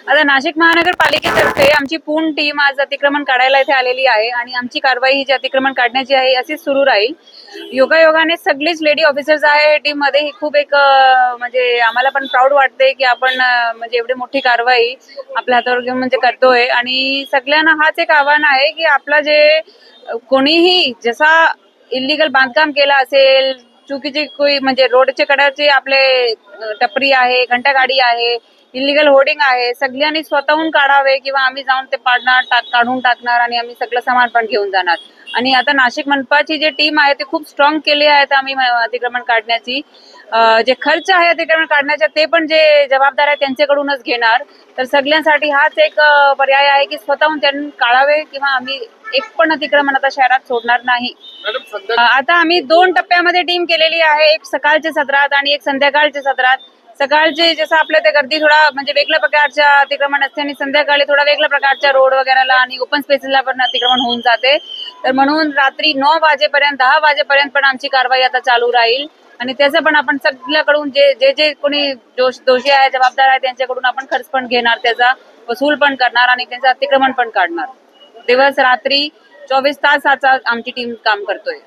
आता नाशिक महानगरपालिकेतर्फे आमची पूर्ण टीम आज अतिक्रमण काढायला इथे आलेली आहे आणि आमची कारवाई ही जी अतिक्रमण काढण्याची आहे अशीच सुरू राहील. योगायोगाने सगळीच लेडी ऑफिसर्स आहे टीममध्ये. ही खूप एक म्हणजे आम्हाला पण प्राऊड वाटते की आपण म्हणजे एवढी मोठी कारवाई आपल्या हातावर घेऊन म्हणजे करतोय. आणि सगळ्यांना हाच एक आव्हान आहे की आपला जे कोणीही जसा इलिगल बांधकाम केला असेल चुकीची कोई म्हणजे रोडच्या कडाचे आपले टपरी आहे घंटागाडी आहे इलिगल होर्डिंग आहे. सगळ्यांनी स्वतःहून काढावे किंवा आम्ही जाऊन ते पाडणार टाक काढून टाकणार आणि आम्ही सगळं सामान पण घेऊन जाणार. आणि आता नाशिक मनपाची जी टीम आहे ती खूप स्ट्रॉंग केली आहे आम्ही अतिक्रमण काढण्याची. जे खर्च आहे अतिक्रमण काढण्याचा ते पण जे जबाबदार आहे त्यांच्याकडूनच घेणार. तर सगळ्यांसाठी हाच एक पर्याय आहे की स्वतःहून त्यांनी काढावे किंवा आम्ही एक पण अतिक्रमण आता शहरात सोडणार नाही. आता आम्ही दोन टप्प्यामध्ये टीम केलेली आहे. एक सकाळच्या सत्रात आणि एक संध्याकाळच्या सत्रात. सकाळचे जसं आपल्या ते गर्दी थोडा म्हणजे वेगळ्या प्रकारच्या अतिक्रमण असते आणि संध्याकाळी थोडा वेगळ्या प्रकारच्या रोड वगैरेला आणि ओपन स्पेसेसला पण अतिक्रमण होऊन जाते. तर म्हणून रात्री नऊ वाजेपर्यंत दहा वाजेपर्यंत पण आमची कारवाई आता चालू राहील. आणि त्याचं पण आपण सगळ्याकडून जे जे जे कोणी दोष दोषी आहे जबाबदार आहे त्यांच्याकडून आपण खर्च पण घेणार त्याचा वसूल पण करणार आणि त्यांचं अतिक्रमण पण काढणार. दिवस रात्री चोवीस तास आमची टीम काम करतोय.